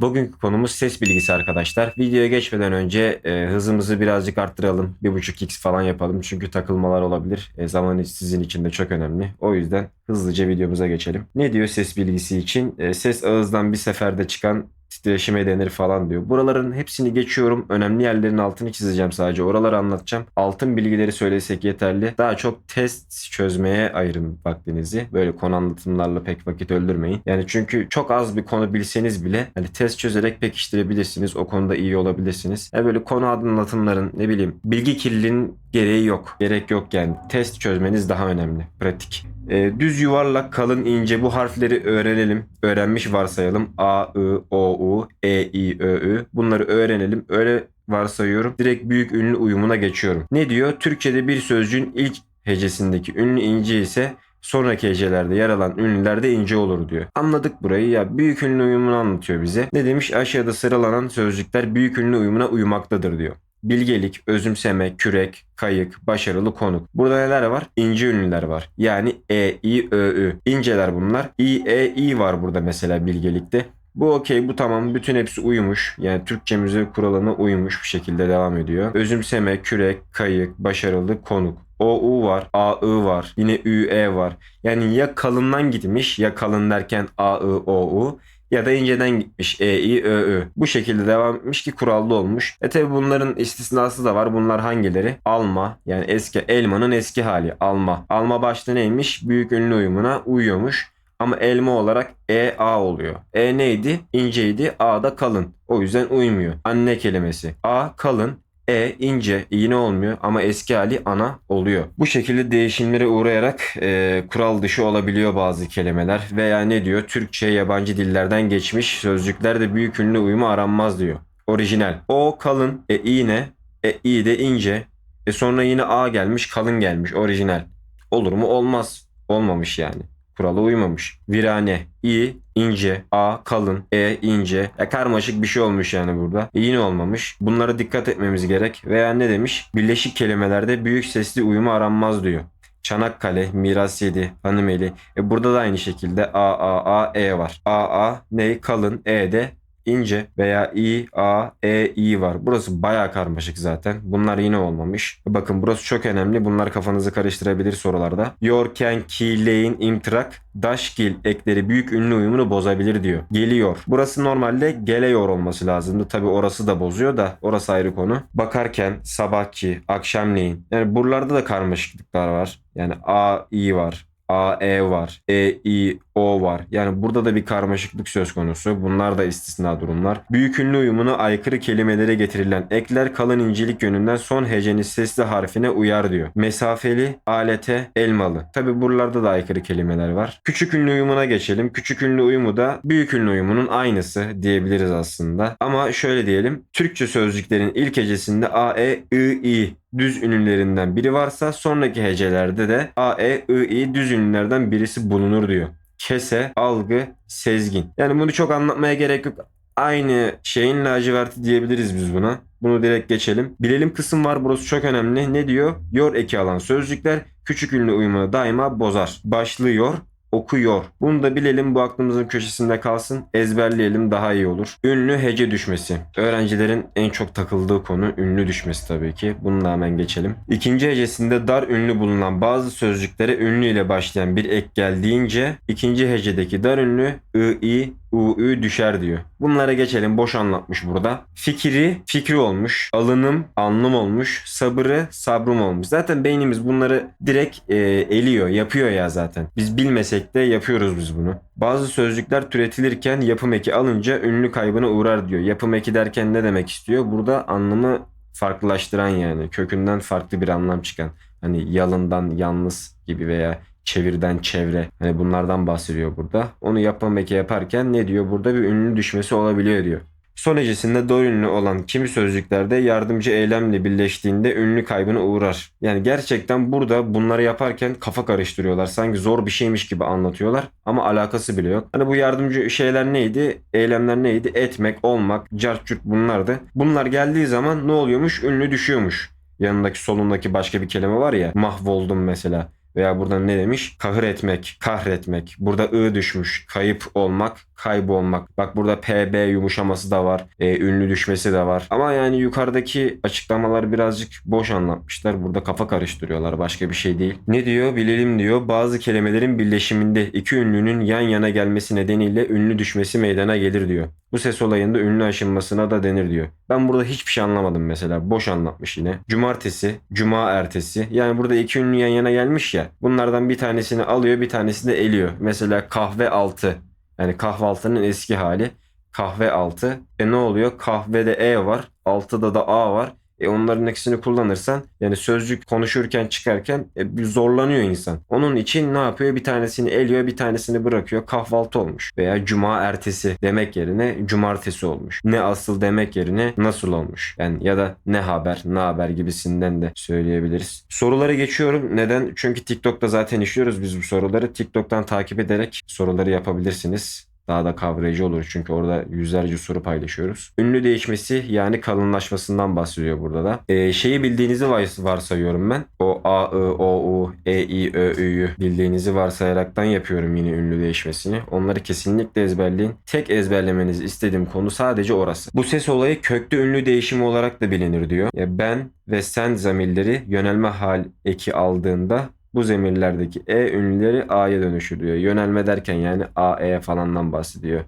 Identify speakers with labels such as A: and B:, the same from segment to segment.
A: Bugünkü konumuz ses bilgisi arkadaşlar. Videoya geçmeden önce e, hızımızı birazcık arttıralım. 1.5x falan yapalım. Çünkü takılmalar olabilir. E, zaman sizin için de çok önemli. O yüzden hızlıca videomuza geçelim. Ne diyor ses bilgisi için? E, ses ağızdan bir seferde çıkan titreşime denir falan diyor. Buraların hepsini geçiyorum. Önemli yerlerin altını çizeceğim sadece. Oraları anlatacağım. Altın bilgileri söylesek yeterli. Daha çok test çözmeye ayırın vaktinizi. Böyle konu anlatımlarla pek vakit öldürmeyin. Yani çünkü çok az bir konu bilseniz bile hani test çözerek pekiştirebilirsiniz. O konuda iyi olabilirsiniz. Yani böyle konu anlatımların ne bileyim bilgi kirliliğinin gereği yok. Gerek yok yani. Test çözmeniz daha önemli. Pratik. E, düz yuvarlak kalın ince bu harfleri öğrenelim. Öğrenmiş varsayalım. A, I, O, U, E, I, Ö, Ü. Bunları öğrenelim. Öyle varsayıyorum. Direkt büyük ünlü uyumuna geçiyorum. Ne diyor? Türkçede bir sözcüğün ilk hecesindeki ünlü ince ise sonraki hecelerde yer alan ünlüler de ince olur diyor. Anladık burayı ya büyük ünlü uyumunu anlatıyor bize. Ne demiş? Aşağıda sıralanan sözcükler büyük ünlü uyumuna uymaktadır diyor. Bilgelik, özümseme, kürek, kayık, başarılı konuk. Burada neler var? İnce ünlüler var. Yani E, I, Ö, Ü. İnceler bunlar. İ, E, İ var burada mesela bilgelikte. Bu okey bu tamam bütün hepsi uyumuş. Yani Türkçemize kuralına uymuş bir şekilde devam ediyor. Özümseme, kürek, kayık, başarılı, konuk. O, U var. A, I var. Yine Ü, E var. Yani ya kalından gitmiş ya kalın derken A, I, O, U ya da inceden gitmiş E, I, Ö, Ü. Bu şekilde devam etmiş ki kurallı olmuş. E tabi bunların istisnası da var. Bunlar hangileri? Alma yani eski elmanın eski hali alma. Alma başta neymiş? Büyük ünlü uyumuna uyuyormuş. Ama elma olarak E, A oluyor. E neydi? İnceydi. A da kalın. O yüzden uymuyor. Anne kelimesi. A kalın. E ince yine olmuyor ama eski hali ana oluyor. Bu şekilde değişimlere uğrayarak e, kural dışı olabiliyor bazı kelimeler veya ne diyor Türkçe yabancı dillerden geçmiş sözcüklerde büyük ünlü uyumu aranmaz diyor. Orijinal. O kalın, e iğne, e i de ince. E sonra yine a gelmiş, kalın gelmiş, orijinal. Olur mu? Olmaz. Olmamış yani. Kurala uymamış. Virane, i, ince, a, kalın, e, ince. E, karmaşık bir şey olmuş yani burada. E, olmamış. Bunlara dikkat etmemiz gerek. Veya ne demiş? Birleşik kelimelerde büyük sesli uyumu aranmaz diyor. Çanakkale, Miras 7, Hanımeli. E burada da aynı şekilde A, A, A, E var. A, A ne? Kalın, E de ince veya I, A, E, I var. Burası baya karmaşık zaten. Bunlar yine olmamış. Bakın burası çok önemli. Bunlar kafanızı karıştırabilir sorularda. Yorken, ki, leyin, imtrak, daşgil ekleri büyük ünlü uyumunu bozabilir diyor. Geliyor. Burası normalde geliyor olması lazımdı. Tabi orası da bozuyor da orası ayrı konu. Bakarken, sabahki, akşamleyin. Yani buralarda da karmaşıklıklar var. Yani A, I var. A, E var. E, I, O var. Yani burada da bir karmaşıklık söz konusu. Bunlar da istisna durumlar. Büyük ünlü uyumuna aykırı kelimelere getirilen ekler kalın incelik yönünden son hecenin sesli harfine uyar diyor. Mesafeli, alete, elmalı. Tabi buralarda da aykırı kelimeler var. Küçük ünlü uyumuna geçelim. Küçük ünlü uyumu da büyük ünlü uyumunun aynısı diyebiliriz aslında. Ama şöyle diyelim. Türkçe sözcüklerin ilk hecesinde A, E, I, I düz ünlülerinden biri varsa sonraki hecelerde de A, E, I, I düz ünlülerden birisi bulunur diyor. Kese, algı, sezgin. Yani bunu çok anlatmaya gerek yok. Aynı şeyin laciverti diyebiliriz biz buna. Bunu direkt geçelim. Bilelim kısım var burası çok önemli. Ne diyor? Yor eki alan sözcükler küçük ünlü uyumunu daima bozar. Başlıyor, okuyor. Bunu da bilelim bu aklımızın köşesinde kalsın. Ezberleyelim daha iyi olur. Ünlü hece düşmesi. Öğrencilerin en çok takıldığı konu ünlü düşmesi tabii ki. Bunu da hemen geçelim. İkinci hecesinde dar ünlü bulunan bazı sözcüklere ünlü ile başlayan bir ek geldiğince ikinci hecedeki dar ünlü ı, i, ü düşer diyor. Bunlara geçelim. Boş anlatmış burada. Fikri, fikri olmuş. Alınım, anlım olmuş. Sabırı, sabrım olmuş. Zaten beynimiz bunları direkt e, eliyor, yapıyor ya zaten. Biz bilmesek de yapıyoruz biz bunu. Bazı sözcükler türetilirken yapım eki alınca ünlü kaybına uğrar diyor. Yapım eki derken ne demek istiyor? Burada anlamı farklılaştıran yani. Kökünden farklı bir anlam çıkan. Hani yalından yalnız gibi veya çevirden çevre. Hani bunlardan bahsediyor burada. Onu yapma eki yaparken ne diyor? Burada bir ünlü düşmesi olabiliyor diyor. Son hecesinde doğru ünlü olan kimi sözcüklerde yardımcı eylemle birleştiğinde ünlü kaybına uğrar. Yani gerçekten burada bunları yaparken kafa karıştırıyorlar. Sanki zor bir şeymiş gibi anlatıyorlar ama alakası bile yok. Hani bu yardımcı şeyler neydi? Eylemler neydi? Etmek, olmak, cartçurt bunlardı. Bunlar geldiği zaman ne oluyormuş? Ünlü düşüyormuş. Yanındaki solundaki başka bir kelime var ya mahvoldum mesela Veya burada ne demiş? Kahır etmek, kahretmek. Burada ı düşmüş. Kayıp olmak, kaybolmak. Bak burada pb yumuşaması da var. E, ünlü düşmesi de var. Ama yani yukarıdaki açıklamalar birazcık boş anlatmışlar. Burada kafa karıştırıyorlar. Başka bir şey değil. Ne diyor? Bilelim diyor. Bazı kelimelerin birleşiminde iki ünlünün yan yana gelmesi nedeniyle ünlü düşmesi meydana gelir diyor. Bu ses olayında ünlü aşınmasına da denir diyor. Ben burada hiçbir şey anlamadım mesela. Boş anlatmış yine. Cumartesi, cuma ertesi. Yani burada iki ünlü yan yana gelmiş ya. Bunlardan bir tanesini alıyor, bir tanesini de eliyor. Mesela kahve altı. Yani kahvaltının eski hali. Kahve altı. E ne oluyor? Kahvede E var. Altıda da A var. E onların ikisini kullanırsan yani sözcük konuşurken çıkarken e, bir zorlanıyor insan. Onun için ne yapıyor? Bir tanesini eliyor, bir tanesini bırakıyor. Kahvaltı olmuş. Veya cuma ertesi demek yerine cumartesi olmuş. Ne asıl demek yerine nasıl olmuş. Yani ya da ne haber, ne haber gibisinden de söyleyebiliriz. Soruları geçiyorum. Neden? Çünkü TikTok'ta zaten işliyoruz biz bu soruları. TikTok'tan takip ederek soruları yapabilirsiniz. Daha da kavrayıcı olur çünkü orada yüzlerce soru paylaşıyoruz. Ünlü değişmesi yani kalınlaşmasından bahsediyor burada da. Ee, şeyi bildiğinizi vars- varsayıyorum ben. O A, I, O, U, E, I, Ö, Ü'yü bildiğinizi varsayaraktan yapıyorum yine ünlü değişmesini. Onları kesinlikle ezberleyin. Tek ezberlemenizi istediğim konu sadece orası. Bu ses olayı köklü ünlü değişimi olarak da bilinir diyor. Ya ben ve sen zamirleri yönelme hal eki aldığında bu zemirlerdeki E ünlüleri A'ya dönüştürüyor. Yönelme derken yani A, E falandan bahsediyor.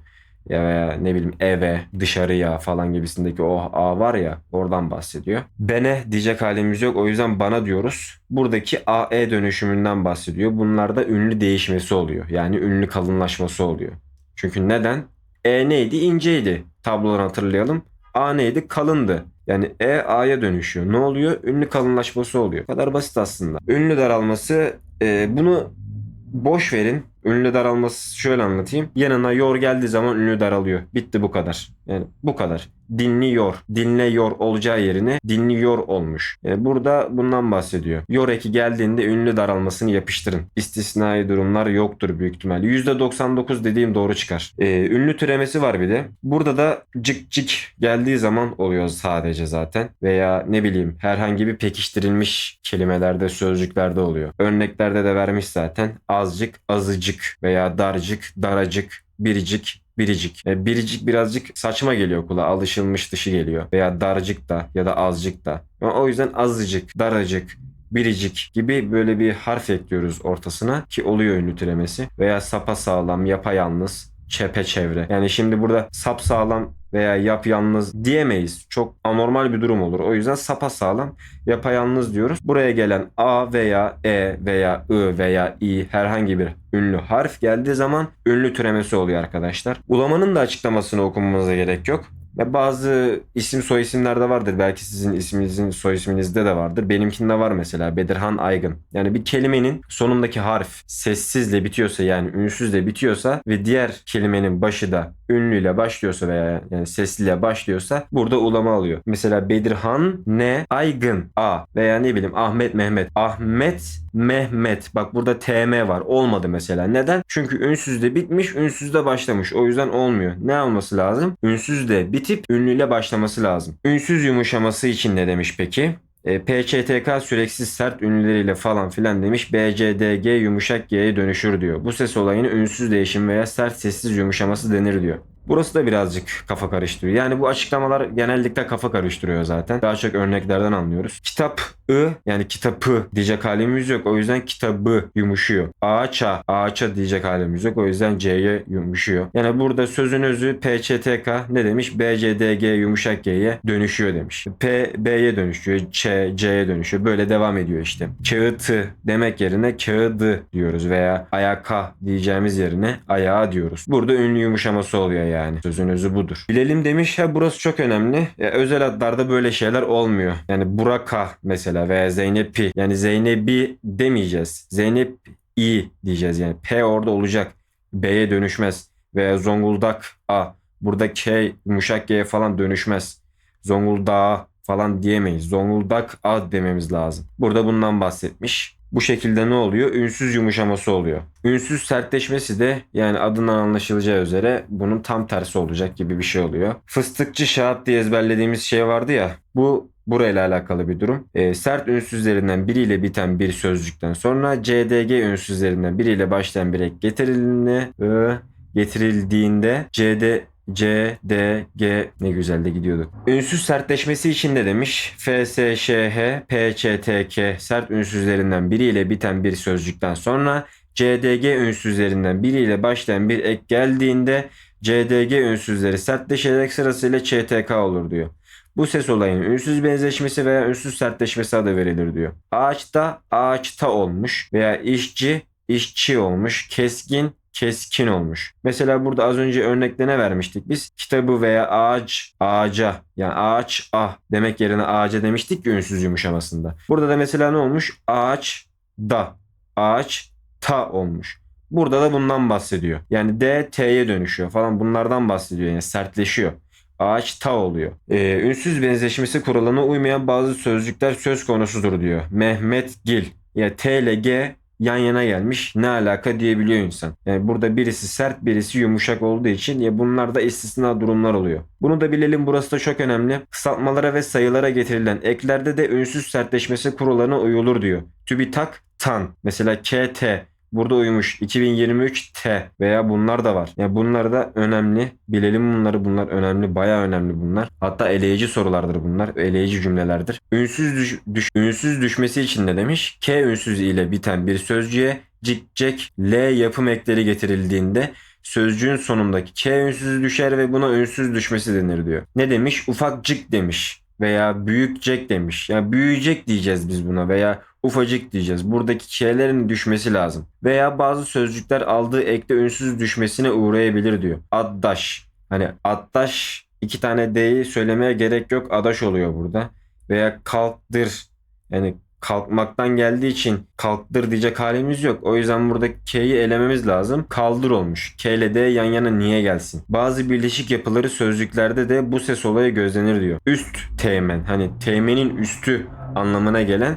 A: Ya veya ne bileyim eve, dışarıya falan gibisindeki o A var ya oradan bahsediyor. Bene diyecek halimiz yok o yüzden bana diyoruz. Buradaki AE dönüşümünden bahsediyor. Bunlarda ünlü değişmesi oluyor. Yani ünlü kalınlaşması oluyor. Çünkü neden? E neydi? İnceydi. Tablodan hatırlayalım. A neydi? Kalındı. Yani E A'ya dönüşüyor. Ne oluyor? Ünlü kalınlaşması oluyor. Bu kadar basit aslında. Ünlü daralması e, bunu boş verin. Ünlü daralması şöyle anlatayım. Yanına yor geldiği zaman ünlü daralıyor. Bitti bu kadar. Yani bu kadar. Dinliyor. Dinleyor olacağı yerine dinliyor olmuş. Yani burada bundan bahsediyor. Yor eki geldiğinde ünlü daralmasını yapıştırın. İstisnai durumlar yoktur büyük ihtimal. %99 dediğim doğru çıkar. Ee, ünlü türemesi var bir de. Burada da cık cık geldiği zaman oluyor sadece zaten. Veya ne bileyim herhangi bir pekiştirilmiş kelimelerde, sözcüklerde oluyor. Örneklerde de vermiş zaten. Azıcık, azıcık veya darcık, daracık, biricik, biricik. E, biricik birazcık saçma geliyor kulağa. Alışılmış dışı geliyor. Veya darcık da ya da azıcık da. O yüzden azıcık, daracık, biricik gibi böyle bir harf ekliyoruz ortasına ki oluyor ünlü türemesi. Veya sapa sağlam, yapayalnız, çepeçevre. Yani şimdi burada sap sağlam veya yapyalnız diyemeyiz. Çok anormal bir durum olur. O yüzden sapa sağlam, yapayalnız diyoruz. Buraya gelen A veya E veya I veya I herhangi bir ünlü harf geldiği zaman ünlü türemesi oluyor arkadaşlar. Ulamanın da açıklamasını okumamıza gerek yok. Ve bazı isim soy isimlerde vardır. Belki sizin isminizin soy isminizde de vardır. Benimkinde var mesela Bedirhan Aygın. Yani bir kelimenin sonundaki harf sessizle bitiyorsa yani ünsüzle bitiyorsa ve diğer kelimenin başı da ünlüyle başlıyorsa veya yani sesliyle başlıyorsa burada ulama alıyor. Mesela Bedirhan ne Aygın A veya ne bileyim Ahmet Mehmet. Ahmet Mehmet. Bak burada TM var. Olmadı mesela. Neden? Çünkü ünsüzde bitmiş, ünsüzde başlamış. O yüzden olmuyor. Ne olması lazım? Ünsüzde bitip ünlüyle başlaması lazım. Ünsüz yumuşaması için ne demiş peki? E, PÇTK süreksiz sert ünlüleriyle falan filan demiş. BCDG yumuşak G'ye dönüşür diyor. Bu ses olayını ünsüz değişim veya sert sessiz yumuşaması denir diyor. Burası da birazcık kafa karıştırıyor. Yani bu açıklamalar genellikle kafa karıştırıyor zaten. Daha çok örneklerden anlıyoruz. Kitap ı yani kitabı diyecek halimiz yok. O yüzden kitabı yumuşuyor. Ağaça, ağaça diyecek halimiz yok. O yüzden C'ye yumuşuyor. Yani burada sözün özü PÇTK ne demiş? BCDG yumuşak G'ye dönüşüyor demiş. P, B'ye dönüşüyor. Ç, C'ye dönüşüyor. Böyle devam ediyor işte. Kağıtı demek yerine kağıdı diyoruz veya ayaka diyeceğimiz yerine ayağa diyoruz. Burada ünlü yumuşaması oluyor yani. Sözün özü budur. Bilelim demiş ya burası çok önemli. Ya, özel adlarda böyle şeyler olmuyor. Yani Buraka mesela veya Zeynep'i yani Zeynep'i demeyeceğiz. Zeynep i diyeceğiz yani. P orada olacak. B'ye dönüşmez. Veya Zonguldak A. Burada K yumuşak G falan dönüşmez. Zonguldak falan diyemeyiz. Zonguldak A dememiz lazım. Burada bundan bahsetmiş. Bu şekilde ne oluyor? Ünsüz yumuşaması oluyor. Ünsüz sertleşmesi de yani adından anlaşılacağı üzere bunun tam tersi olacak gibi bir şey oluyor. Fıstıkçı şahat diye ezberlediğimiz şey vardı ya. Bu burayla alakalı bir durum. Ee, sert ünsüzlerinden biriyle biten bir sözcükten sonra CDG ünsüzlerinden biriyle başlayan bir ek getirildiğinde getirildiğinde CD C, D, G ne güzel de gidiyorduk. Ünsüz sertleşmesi için de demiş. F, S, Ş, H, P, Ç, T, K sert ünsüzlerinden biriyle biten bir sözcükten sonra CDG ünsüzlerinden biriyle başlayan bir ek geldiğinde CDG ünsüzleri sertleşerek sırasıyla ÇTK olur diyor. Bu ses olayının ünsüz benzeşmesi veya ünsüz sertleşmesi adı verilir diyor. Ağaçta ağaçta olmuş veya işçi işçi olmuş. Keskin keskin olmuş. Mesela burada az önce örnekte ne vermiştik biz? Kitabı veya ağaç ağaca yani ağaç ah demek yerine ağaca demiştik ki ünsüz yumuşamasında. Burada da mesela ne olmuş? Ağaç da ağaç ta olmuş. Burada da bundan bahsediyor. Yani D T'ye dönüşüyor falan bunlardan bahsediyor yani sertleşiyor. Ağaç ta oluyor. Ee, ünsüz benzeşmesi kuralına uymayan bazı sözcükler söz konusudur diyor. Mehmet Gil. Ya T ile G yan yana gelmiş. Ne alaka diyebiliyor insan. Yani burada birisi sert birisi yumuşak olduğu için ya bunlar da istisna durumlar oluyor. Bunu da bilelim burası da çok önemli. Kısaltmalara ve sayılara getirilen eklerde de ünsüz sertleşmesi kurallarına uyulur diyor. TÜBİTAK TAN. Mesela KT Burada uyumuş 2023 T veya bunlar da var. Yani bunlar da önemli. Bilelim bunları. Bunlar önemli. Bayağı önemli bunlar. Hatta eleyici sorulardır bunlar. Eleyici cümlelerdir. Ünsüz düş, düş- ünsüz düşmesi için ne demiş? K ünsüz ile biten bir sözcüğe cik cek L yapım ekleri getirildiğinde sözcüğün sonundaki K ünsüzü düşer ve buna ünsüz düşmesi denir diyor. Ne demiş? Ufakcık demiş veya büyükcek demiş. Yani büyüyecek diyeceğiz biz buna veya ufacık diyeceğiz. Buradaki şeylerin düşmesi lazım. Veya bazı sözcükler aldığı ekte ünsüz düşmesine uğrayabilir diyor. Addaş. Hani addaş iki tane D'yi söylemeye gerek yok. Adaş oluyor burada. Veya kalktır. Yani kalkmaktan geldiği için kalktır diyecek halimiz yok. O yüzden burada K'yi elememiz lazım. Kaldır olmuş. K ile D yan yana niye gelsin? Bazı birleşik yapıları sözcüklerde de bu ses olayı gözlenir diyor. Üst teğmen. Hani teğmenin üstü anlamına gelen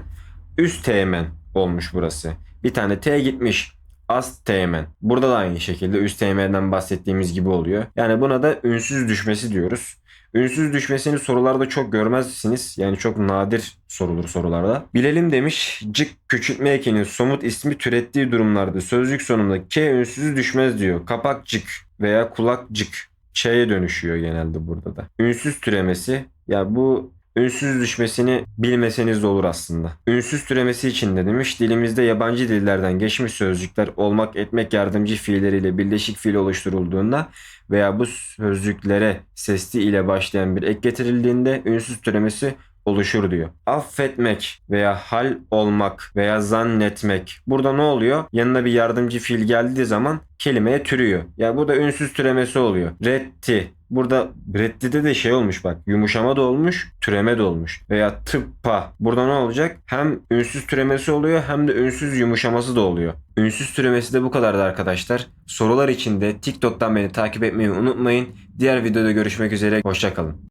A: üst teğmen olmuş burası. Bir tane T gitmiş. Ast teğmen. Burada da aynı şekilde üst teğmenden bahsettiğimiz gibi oluyor. Yani buna da ünsüz düşmesi diyoruz. Ünsüz düşmesini sorularda çok görmezsiniz. Yani çok nadir sorulur sorularda. Bilelim demiş. Cık küçültme ekinin somut ismi türettiği durumlarda sözcük sonunda K ünsüzü düşmez diyor. Kapakcık veya kulakcık Ç'ye dönüşüyor genelde burada da. Ünsüz türemesi ya bu ünsüz düşmesini bilmeseniz de olur aslında. Ünsüz türemesi için de demiş dilimizde yabancı dillerden geçmiş sözcükler olmak etmek yardımcı fiilleriyle birleşik fiil oluşturulduğunda veya bu sözcüklere sesli ile başlayan bir ek getirildiğinde ünsüz türemesi oluşur diyor. Affetmek veya hal olmak veya zannetmek. Burada ne oluyor? Yanına bir yardımcı fiil geldiği zaman kelimeye türüyor. Ya bu da ünsüz türemesi oluyor. Reddi. Burada reddide de şey olmuş bak. Yumuşama da olmuş, türeme de olmuş. Veya tıppa. Burada ne olacak? Hem ünsüz türemesi oluyor hem de ünsüz yumuşaması da oluyor. Ünsüz türemesi de bu kadardı arkadaşlar. Sorular için de TikTok'tan beni takip etmeyi unutmayın. Diğer videoda görüşmek üzere. Hoşçakalın.